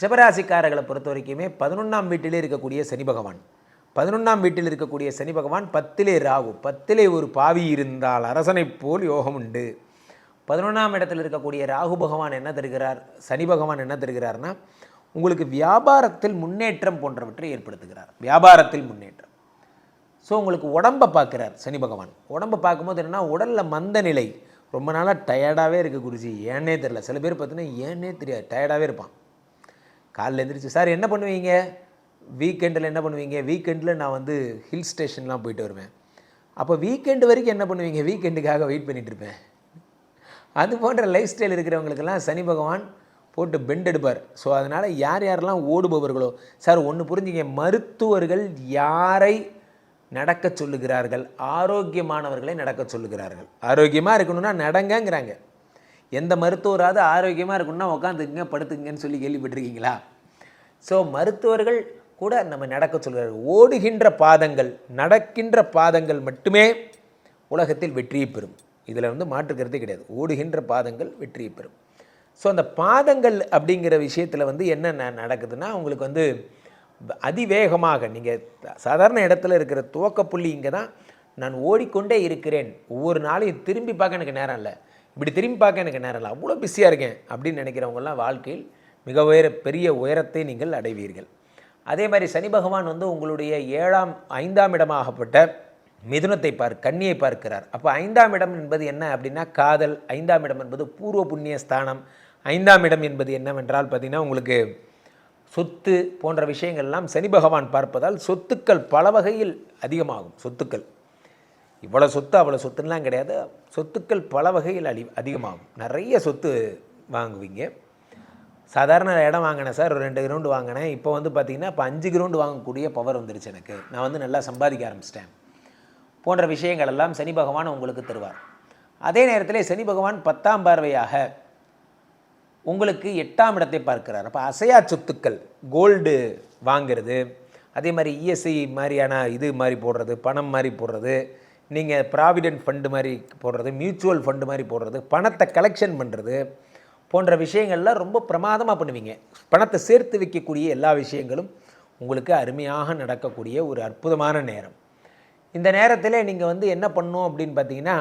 சிவராசிக்காரர்களை பொறுத்த வரைக்குமே பதினொன்றாம் வீட்டிலே இருக்கக்கூடிய சனி பகவான். பதினொன்றாம் வீட்டில் இருக்கக்கூடிய சனி பகவான் பத்திலே ராகு. பத்திலே ஒரு பாவி இருந்தால் அரசனைப் போல் யோகம் உண்டு. பதினொன்றாம் இடத்தில் இருக்கக்கூடிய ராகு பகவான் என்ன தருகிறார்? சனி பகவான் என்ன தருகிறார்னா உங்களுக்கு வியாபாரத்தில் முன்னேற்றம் போன்றவற்றை ஏற்படுத்துகிறார். வியாபாரத்தில் முன்னேற்றம். ஸோ உங்களுக்கு உடம்பை பார்க்குறார் சனி பகவான். உடம்பை பார்க்கும்போது என்னென்னா உடலில் மந்த நிலை. ரொம்ப நாளாக டயர்டாகவே இருக்குது குருஜி. ஏன்னே தெரில சில பேர் பார்த்தீங்கன்னா ஏன்னே தெரியாது. டயர்டாகவே இருப்பான். காலைல எழுந்திரிச்சு சார் என்ன பண்ணுவீங்க? வீக்கெண்டில் என்ன பண்ணுவீங்க? வீக்கெண்டில் நான் வந்து ஹில் ஸ்டேஷன்லாம் போயிட்டு வருவேன். அப்போ வீக்கெண்டு வரைக்கும் என்ன பண்ணுவீங்க? வீக்கெண்டுக்காக வெயிட் பண்ணிகிட்ருப்பேன் இருப்பேன். அது போன்ற லைஃப் ஸ்டைல் இருக்கிறவங்களுக்கெல்லாம் சனி பகவான் போட்டு பெண்ட் எடுப்பார். ஸோ அதனால் யார் யாரெல்லாம் ஓடுபவர்களோ சார் ஒன்று புரிஞ்சுங்க. மருத்துவர்கள் யாரை நடக்க சொல்லுகிறார்கள்? ஆரோக்கியமானவர்களை நடக்க சொல்லுகிறார்கள். ஆரோக்கியமாக இருக்கணும்னா நடங்கங்கிறாங்க. எந்த மருத்துவராவது ஆரோக்கியமாக இருக்குன்னா உட்காந்துக்குங்க படுத்துக்குங்கன்னு சொல்லி கேள்விப்பட்டிருக்கீங்களா? ஸோ மருத்துவர்கள் கூட நம்ம நடக்க சொல்கிறார்கள் ஓடுகின்ற பாதங்கள் நடக்கின்ற பாதங்கள் மட்டுமே உலகத்தில் வெற்றியை பெறும். இதில் வந்து மாற்றுக்கிறதே கிடையாது. ஓடுகின்ற பாதங்கள் வெற்றியை பெறும். ஸோ அந்த பாதங்கள் அப்படிங்கிற விஷயத்தில் வந்து என்ன நடக்குதுன்னா உங்களுக்கு வந்து அதிவேகமாக நீங்கள் சாதாரண இடத்துல இருக்கிற துவக்கப்புள்ளி இங்கே தான் நான் ஓடிக்கொண்டே இருக்கிறேன். ஒவ்வொரு நாளையும் திரும்பி பார்க்க எனக்கு நேரம் இல்லை. இப்படி திரும்பி பார்க்க எனக்கு நேரம் இல்லை. அவ்வளோ பிஸியாக இருக்கேன் அப்படின்னு நினைக்கிறவங்கலாம் வாழ்க்கையில் மிக உயர பெரிய உயரத்தை நீங்கள் அடைவீர்கள். அதே மாதிரி சனி பகவான் வந்து உங்களுடைய ஏழாம் ஐந்தாம் இடமாகப்பட்ட மிதுனத்தை பார் கண்ணியை பார்க்கிறார். அப்போ ஐந்தாம் இடம் என்பது என்ன அப்படின்னா காதல் ஐந்தாம் இடம் என்பது பூர்வ புண்ணிய ஸ்தானம் ஐந்தாம் இடம் என்பது என்னவென்றால் பார்த்திங்கன்னா உங்களுக்கு சொத்து போன்ற விஷயங்கள்லாம் சனி பகவான் பார்ப்பதால் சொத்துக்கள் பல வகையில் அதிகமாகும் சொத்துக்கள். இவ்வளோ சொத்து அவ்வளோ சொத்துலாம் கிடையாது. சொத்துக்கள் பல வகையில் அடி அதிகமாகும். நிறைய சொத்து வாங்குவீங்க. சாதாரண இடம் வாங்கினேன் சார் ஒரு ரெண்டு கிரவுண்டு வாங்கினேன். இப்போ வந்து பார்த்திங்கன்னா இப்போ அஞ்சு கிரவுண்டு வாங்கக்கூடிய பவர் வந்துருச்சு எனக்கு. நான் வந்து நல்லா சம்பாதிக்க ஆரம்பிச்சிட்டேன். போன்ற விஷயங்கள் எல்லாம் சனி பகவான் உங்களுக்கு தருவார். அதே நேரத்தில் சனி பகவான் பத்தாம் பார்வையாக உங்களுக்கு எட்டாம் இடத்தை பார்க்கிறார். அப்போ அசையா சொத்துக்கள் கோல்டு வாங்கிறது அதே மாதிரி இஎஸ்ஐ மாதிரியான இது மாதிரி போடுறது பணம் மாதிரி போடுறது நீங்கள் ப்ராவிடென்ட் ஃபண்டு மாதிரி போடுறது மியூச்சுவல் ஃபண்டு மாதிரி போடுறது பணத்தை கலெக்ஷன் பண்ணுறது போன்ற விஷயங்கள்லாம் ரொம்ப பிரமாதமாக பண்ணுவீங்க. பணத்தை சேர்த்து வைக்கக்கூடிய எல்லா விஷயங்களும் உங்களுக்கு அருமையாக நடக்கக்கூடிய ஒரு அற்புதமான நேரம். இந்த நேரத்தில் நீங்கள் வந்து என்ன பண்ணணும் அப்படின்னு பார்த்தீங்கன்னா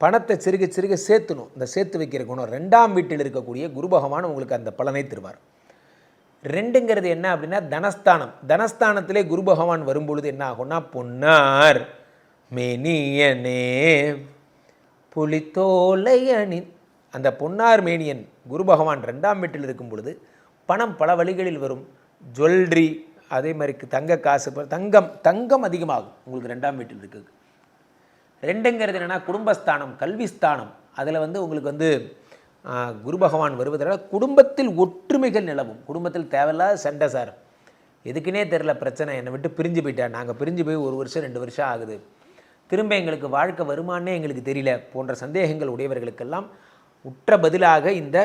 பணத்தை சிறுக சிறுக சேர்த்துணும். இந்த சேர்த்து வைக்கிற குணம் ரெண்டாம் வீட்டில் இருக்கக்கூடிய குரு பகவான் உங்களுக்கு அந்த பலனை தருவார். ரெண்டுங்கிறது என்ன அப்படின்னா தனஸ்தானம். தனஸ்தானத்திலே குரு பகவான் வரும்பொழுது என்ன ஆகும்னா பொன்னார். மேனியனே. புலித்தோலை அணி அந்த பொன்னார் மேனியன் குரு பகவான் ரெண்டாம் வீட்டில் இருக்கும் பொழுது பணம் பல வழிகளில் வரும். ஜுவல்லரி அதே மாதிரி தங்க காசு தங்கம் தங்கம் அதிகமாகும் உங்களுக்கு ரெண்டாம் வீட்டில் இருக்குது ரெண்டுங்கிறது என்னென்னா குடும்பஸ்தானம் கல்விஸ்தானம். அதில் வந்து உங்களுக்கு வந்து குரு பகவான் வருவதனால குடும்பத்தில் ஒற்றுமைகள் நிலவும். குடும்பத்தில் தேவையில்லாத சண்டை சார் எதுக்குன்னே தெரில பிரச்சனை. என்னை விட்டு பிரிஞ்சு போயிட்டேன் நாங்கள் பிரிஞ்சு போய் ஒரு வருஷம் ரெண்டு வருஷம் ஆகுது. திரும்ப எங்களுக்கு வாழ்க்கை வருமானே எங்களுக்கு தெரியல போன்ற சந்தேகங்கள் உடையவர்களுக்கெல்லாம் உற்ற பதிலாக இந்த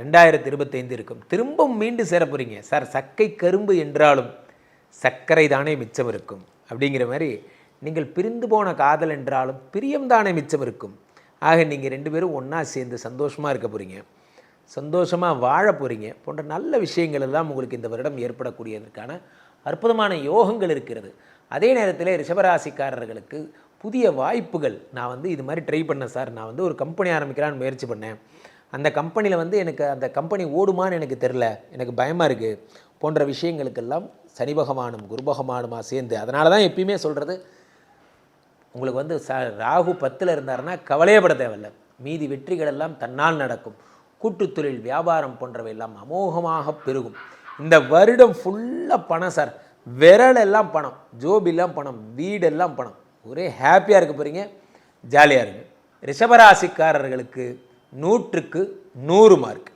ரெண்டாயிரத்தி இருபத்தைந்து இருக்கும். திரும்பவும் மீண்டு சேர போகிறீங்க சார் சக்கை கரும்பு என்றாலும் சர்க்கரை தானே மிச்சம் இருக்கும். அப்படிங்கிற மாதிரி நீங்கள் பிரிந்து போன காதல் என்றாலும் பிரியம் தானே மிச்சம் இருக்கும். ஆக நீங்கள் ரெண்டு பேரும் ஒன்றா சேர்ந்து சந்தோஷமாக இருக்க போகிறீங்க சந்தோஷமாக வாழ போகிறீங்க போன்ற நல்ல விஷயங்கள் எல்லாம் உங்களுக்கு இந்த வருடம் ஏற்படக்கூடியதற்கான அற்புதமான யோகங்கள் இருக்கிறது. அதே நேரத்தில் ரிஷபராசிக்காரர்களுக்கு புதிய வாய்ப்புகள். நான் வந்து இது மாதிரி ட்ரை பண்ணேன் சார். நான் வந்து ஒரு கம்பெனி ஆரம்பிக்கிறான்னு முயற்சி பண்ணேன். அந்த கம்பெனியில் வந்து எனக்கு அந்த கம்பெனி ஓடுமான்னு எனக்கு தெரில எனக்கு பயமாக இருக்குது போன்ற விஷயங்களுக்கெல்லாம் சனி பகவானும் குரு பகவானுமா சேர்ந்து அதனால தான் எப்பயுமே சொல்கிறது உங்களுக்கு வந்து ச ராகு பத்தில் இருந்தாருன்னா கவலையப்பட தேவையில்லை. தேவையில்ல மீதி வெற்றிகள் எல்லாம் தன்னால் நடக்கும். கூட்டுத்தொழில் வியாபாரம் போன்றவை எல்லாம் அமோகமாக பெருகும். இந்த வருடம் ஃபுல்லாக பணம் சார். விரல் எல்லாம் பணம் ஜோபெல்லாம் பணம் வீடெல்லாம் பணம். ஒரே ஹாப்பியாக இருக்க போகிறீங்க ஜாலியாக இருக்குது ரிஷபராசிக்காரர்களுக்கு நூற்றுக்கு நூறு மார்க்